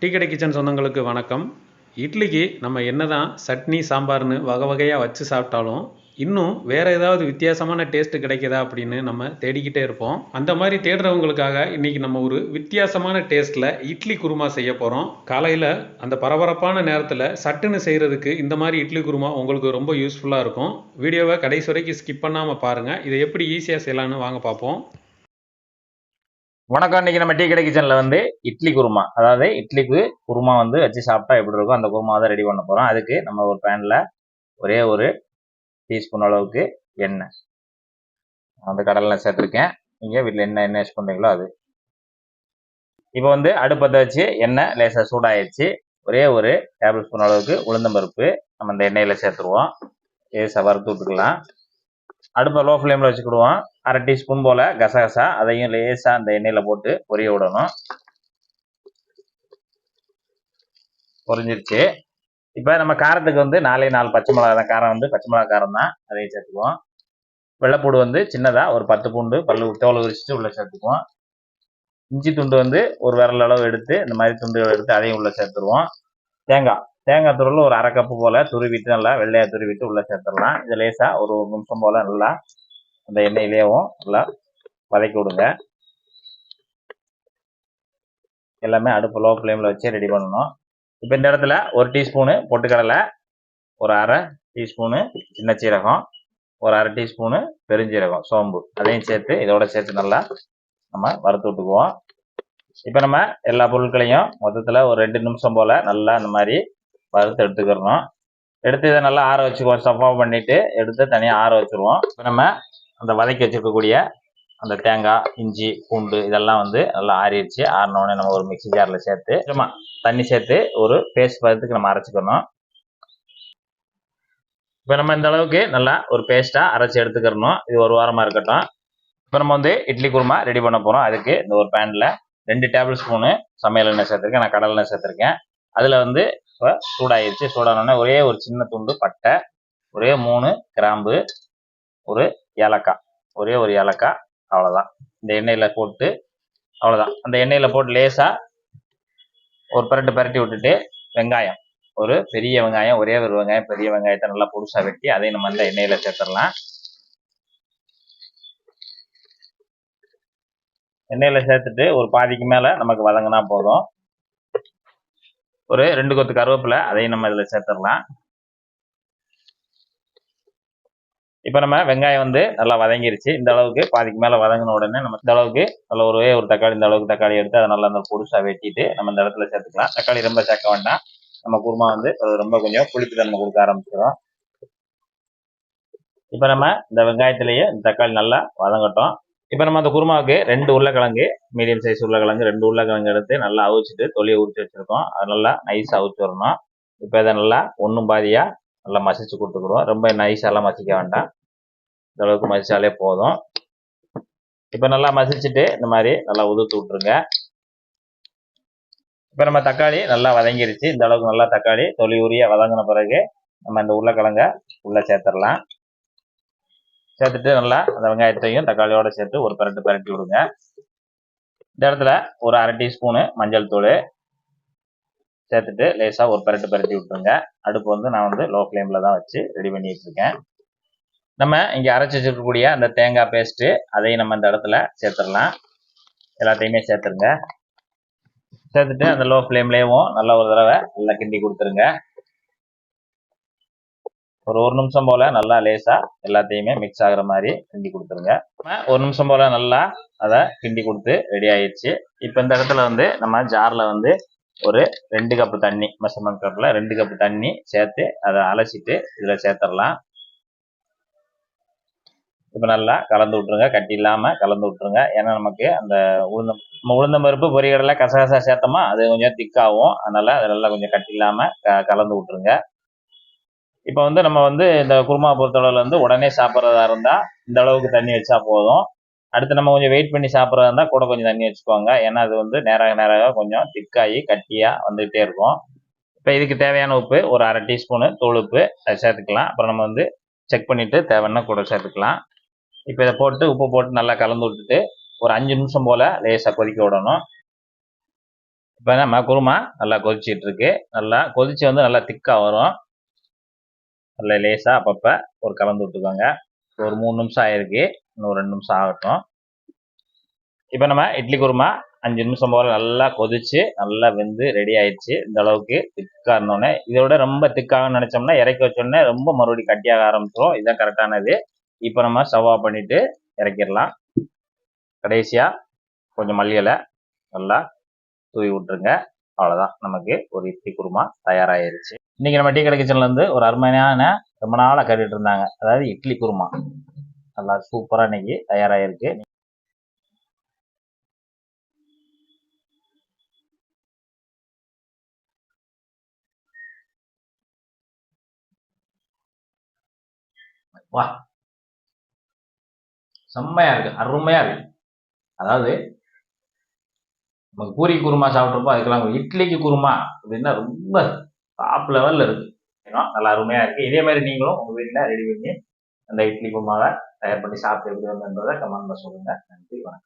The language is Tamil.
டீ கடை கிச்சன் சொந்தங்களுக்கு வணக்கம். இட்லிக்கு நம்ம என்ன தான் சட்னி சாம்பார்னு வகை வகையாக வச்சு சாப்பிட்டாலும் இன்னும் வேறு ஏதாவது வித்தியாசமான டேஸ்ட்டு கிடைக்குதா அப்படின்னு நம்ம தேடிக்கிட்டே இருப்போம். அந்த மாதிரி தேடுறவங்களுக்காக இன்றைக்கி நம்ம ஒரு வித்தியாசமான டேஸ்ட்டில் இட்லி குருமா செய்ய போகிறோம் காலையில் அந்த பரபரப்பான நேரத்தில் சட்டுன்னு செய்கிறதுக்கு இந்த மாதிரி இட்லி குருமா உங்களுக்கு ரொம்ப யூஸ்ஃபுல்லாக இருக்கும். வீடியோவை கடைசி வரைக்கும் ஸ்கிப் பண்ணாமல் பாருங்கள் இதை எப்படி ஈஸியாக செய்யலான்னு வாங்க பார்ப்போம். வணக்கம். இன்னைக்கு நம்ம டீ கடை கிச்சனில் வந்து இட்லி குருமா. அதாவது இட்லிக்கு குருமா வந்து வச்சு சாப்பிட்டா எப்படி இருக்கும் அந்த குருமா தான் ரெடி பண்ண போகிறோம் அதுக்கு நம்ம ஒரு பேனில் ஒரே ஒரு டீஸ்பூன் அளவுக்கு எண்ணெய். அந்த கடலில் சேர்த்துருக்கேன். நீங்கள் வீட்டில் என்ன எண்ணெய் யூஸ் பண்ணுறீங்களோ அது. இப்போ வந்து அடுப்பத்தை வச்சு எண்ணெய் லேசாக சூடாயிடுச்சு ஒரே ஒரு டேபிள் ஸ்பூன் அளவுக்கு உளுந்தம்பருப்பு நம்ம இந்த எண்ணெயில் சேர்த்துருவோம். லேசாக வறுத்து விட்டுக்கலாம். அடுப்பை லோ ஃப்ளேமில் வச்சுக்கிடுவோம். அரை டீஸ்பூன் போல் கசகசா அதையும் லேசாக அந்த எண்ணெயில் போட்டு பொரிய விடணும். பொரிஞ்சிருச்சு. இப்போ நம்ம காரத்துக்கு வந்து நாலே நாலு பச்சை மிளகா தான். காரம் வந்து பச்சை மிளகா காரம் தான். அதையும் சேர்த்துக்குவோம். வெள்ளைப்பூடு வந்து சின்னதாக ஒரு பத்து பூண்டு பல்லு தோலை உரிச்சிட்டு உள்ளே சேர்த்துக்குவோம். இஞ்சி துண்டு வந்து ஒரு விரல் அளவு எடுத்து இந்த மாதிரி துண்டுகள் எடுத்து அதையும் உள்ளே சேர்த்துருவோம். தேங்காய். தேங்காய் துருள் ஒரு அரை கப்பு போல் துருவிட்டு நல்லா வெள்ளையாக துருவிட்டு உள்ளே சேர்த்துடலாம். இது லேசாக ஒரு ஒரு நிமிஷம் போல் நல்லா அந்த எண்ணெயிலேயும் நல்லா வதக்கி விடுங்க. எல்லாமே அடுப்பு லோ ஃப்ளேமில் வச்சு ரெடி பண்ணணும். இப்போ இந்த இடத்துல ஒரு டீஸ்பூனு பொட்டுக்கடலை ஒரு அரை டீஸ்பூனு சின்ன சீரகம் ஒரு அரை டீஸ்பூனு பெருஞ்சீரகம் சோம்பு. அதையும் சேர்த்து இதோட சேர்த்து நல்லா நம்ம வறுத்து விட்டுக்குவோம். இப்போ நம்ம எல்லா பொருட்களையும் மொத்தத்தில் ஒரு ரெண்டு நிமிஷம் போல் நல்லா இந்த மாதிரி வறுத்து எடுத்துக்கிறணும் எடுத்து இதை நல்லா ஆற வச்சுக்குவோம். சஃபா பண்ணிவிட்டு எடுத்து தனியாக ஆற வச்சுருவோம். இப்போ நம்ம அந்த வதக்கி வச்சுருக்கக்கூடிய அந்த தேங்காய் இஞ்சி பூண்டு இதெல்லாம் வந்து நல்லா ஆறிடுச்சு. ஆறினோடனே நம்ம ஒரு மிக்சி ஜாரில் சேர்த்து சும்மா தண்ணி சேர்த்து ஒரு பேஸ்ட் பதத்துக்கு நம்ம அரைச்சிக்கணும். இப்போ நம்ம இந்த அளவுக்கு நல்லா ஒரு பேஸ்ட்டாக அரைச்சி எடுத்துக்கிறணும். இது ஒரு வாரமாக இருக்கட்டும். இப்போ நம்ம வந்து இட்லி குருமா ரெடி பண்ண போகிறோம் அதுக்கு இந்த ஒரு பேனில் ரெண்டு டேபிள் ஸ்பூனு சமையல் எண்ணெய் சேர்த்துருக்கேன். நான் கடல் எண்ணெய் சேர்த்துருக்கேன். அதில் வந்து இப்போ சூடாயிருச்சு. சூடானோடனே ஒரே ஒரு சின்ன துண்டு பட்டை ஒரே மூணு கிராம்பு ஒரு ஏலக்காய். ஒரே ஒரு ஏலக்காய் அவ்வளோதான் இந்த எண்ணெயில் போட்டு அவ்வளோதான் அந்த எண்ணெயில் போட்டு லேசாக ஒரு பரட்டு பரட்டி விட்டுட்டு வெங்காயம். ஒரு பெரிய வெங்காயம் ஒரே ஒரு வெங்காயம் பெரிய வெங்காயத்தை நல்லா புதுசாக வெட்டி அதையும் நம்ம அந்த எண்ணெயில் சேர்த்துடலாம். எண்ணெயில் சேர்த்துட்டு ஒரு பாதிக்கு மேலே நமக்கு வதங்கினா போதும். ஒரு ரெண்டு கொத்து கருவேப்பிலை அதையும் நம்ம இதில் சேர்த்துடலாம். இப்போ நம்ம வெங்காயம் வந்து நல்லா வதங்கிருச்சு. இந்த அளவுக்கு பாதிக்கு மேலே வதங்கின உடனே நம்ம இந்த அளவுக்கு நல்ல ஒரே ஒரு தக்காளி இந்த அளவுக்கு தக்காளி எடுத்து அதை நல்லா அந்த புதுசாக வெட்டிட்டு நம்ம இந்த இடத்துல சேர்த்துக்கலாம். தக்காளி ரொம்ப சேர்க்க வேண்டாம். நம்ம குருமா வந்து அது ரொம்ப கொஞ்சம் புளிப்பு தன்மை கொடுக்க ஆரம்பிச்சிடும் இப்போ நம்ம இந்த வெங்காயத்திலேயே இந்த தக்காளி நல்லா வதங்கட்டும். இப்போ நம்ம அந்த குருமாவுக்கு ரெண்டு உருளைக்கிழங்கு மீடியம் சைஸ் உருளைக்கிழங்கு ரெண்டு உருளைக்கிழங்கு எடுத்து நல்லா அவிச்சிட்டு தொலியை உரிச்சு வச்சுருக்கோம். அது நல்லா நைஸாக அவிச்சு வரணும். இப்போ இதை நல்லா ஒன்றும் பாதியாக நல்லா மசிச்சு கொடுத்துக்குறோம் ரொம்ப நைஸாலாம் மசிக்க வேண்டாம். இந்த அளவுக்கு போதும். இப்போ நல்லா மசிச்சுட்டு இந்த மாதிரி நல்லா உதுத்து விட்ருங்க இப்போ நம்ம தக்காளி நல்லா வதங்கிருச்சு. இந்த அளவுக்கு நல்லா தக்காளி தொலி உரிய வதங்கின பிறகு நம்ம இந்த உருளைக்கிழங்க உள்ளே சேர்த்துடலாம். சேர்த்துட்டு நல்லா அந்த வெங்காயத்தையும் தக்காளியோட சேர்த்து ஒரு பரட்டு பரட்டி விடுங்க. இந்த இடத்துல ஒரு அரை டீஸ்பூனு மஞ்சள் தூள் சேர்த்துட்டு லேசாக ஒரு பரட்டு பரட்டி விட்டுருங்க. அடுப்பு வந்து நான் வந்து லோ ஃப்ளேமில் தான் வச்சு ரெடி பண்ணிட்டு இருக்கேன். நம்ம இங்கே அரைச்சி வச்சிருக்கக்கூடிய அந்த தேங்காய் பேஸ்ட்டு அதையும் நம்ம இந்த இடத்துல சேர்த்துடலாம். எல்லாத்தையுமே சேர்த்துருங்க. சேர்த்துட்டு அந்த லோ ஃப்ளேம்லேயும் நல்லா ஒரு தடவை நல்லா கிண்டி கொடுத்துருங்க. ஒரு ஒரு நிமிஷம் போல் நல்லா லேசாக எல்லாத்தையுமே மிக்ஸ் ஆகுற மாதிரி கிண்டி கொடுத்துருங்க. ஒரு நிமிஷம் போல் நல்லா அதை கிண்டி கொடுத்து ரெடி ஆயிடுச்சு. இப்போ இந்த இடத்துல வந்து நம்ம ஜாரில் வந்து ஒரு ரெண்டு கப்பு தண்ணி மெஷர்மெண்ட் கப்பில் ரெண்டு கப்பு தண்ணி சேர்த்து அதை அலசிட்டு இதில் சேர்த்துடலாம். இப்போ நல்லா கலந்து விட்ருங்க கட்டி இல்லாமல் கலந்து விட்ருங்க ஏன்னா நமக்கு அந்த உளுந்தம் நம்ம உளுந்தம் பருப்பு பொரியக்கடலை கசகசா சேர்த்தோமா அது கொஞ்சம் திக்காகும் அதனால் அது நல்லா கொஞ்சம் கட்டி இல்லாமல் க கலந்து விட்ருங்க இப்போ வந்து நம்ம வந்து இந்த குருமா பொறுத்தளவில் வந்து உடனே சாப்பிட்றதா இருந்தால் இந்த அளவுக்கு தண்ணி வச்சா போதும். அடுத்து நம்ம கொஞ்சம் வெயிட் பண்ணி சாப்பிட்றதா இருந்தால் கூட கொஞ்சம் தண்ணி வச்சுக்கோங்க. ஏன்னா அது வந்து நேராக நேராக கொஞ்சம் திக்காகி கட்டியாக வந்துகிட்டே இருக்கும். இப்போ இதுக்கு தேவையான உப்பு ஒரு அரை டீஸ்பூனு தூள் உப்பு அதை சேர்த்துக்கலாம். அப்புறம் நம்ம வந்து செக் பண்ணிவிட்டு தேவைன்னா கூட சேர்த்துக்கலாம். இப்போ இதை போட்டு உப்பு போட்டு நல்லா கலந்து விட்டுட்டு ஒரு அஞ்சு நிமிஷம் போல் லேசாக கொதிக்க விடணும். இப்போ நம்ம குருமா நல்லா கொதிச்சிட்டு இருக்கு. நல்லா கொதிச்சு வந்து நல்லா திக்காக வரும். நல்லா லேசாக அப்பப்போ ஒரு கலந்து விட்டுக்கோங்க. ஒரு மூணு நிமிஷம் ஆயிருக்கு. இன்னும் ஒரு ரெண்டு நிமிஷம் ஆகட்டும். இப்போ நம்ம இட்லி குருமா அஞ்சு நிமிஷம் போல நல்லா கொதிச்சு நல்லா வெந்து ரெடி ஆயிடுச்சு. இந்த அளவுக்கு திக்காக இருந்தோடனே இதோட ரொம்ப திக்காகன்னு நினச்சோம்னா இறக்கி வச்சோடனே ரொம்ப மறுபடியும் கட்டியாக ஆரம்பிச்சிடும் இதுதான் கரெக்டானது. இப்போ நம்ம ஸ்டவ் ஆஃப் பண்ணிட்டு இறக்கிடலாம். கடைசியாக கொஞ்சம் மல்லி நல்லா தூவி விட்டுருங்க. அவ்வளோதான் நமக்கு ஒரு இட்லி குருமா தயாராகிருச்சு இன்னைக்கு நம்ம டீ கடை கிச்சன்லேருந்து ஒரு அருமையான ரொம்ப நாளாக கேட்டுட்டு இருந்தாங்க. அதாவது இட்லி குருமா. நல்லா சூப்பராக இன்னைக்கு தயாராகிருக்கு வா. செம்மையா இருக்கு. அருமையா இருக்கு. அதாவது நமக்கு பூரி குருமா சாப்பிட்றப்போ அதுக்கெல்லாம் இட்லிக்கு குருமா அப்படின்னா ரொம்ப டாப் லெவலில் இருக்குது ஏன்னா நல்லா அருமையாக இருக்குது இதே மாதிரி நீங்களும் உங்கள் வீட்டில் ரெடி பண்ணி அந்த இட்லி குருமாவை தயார் பண்ணி சாப்பிட்டு எப்படி வந்ததுன்றதை கமெண்ட்டில் சொல்லுங்கள் நன்றி வணக்கம்.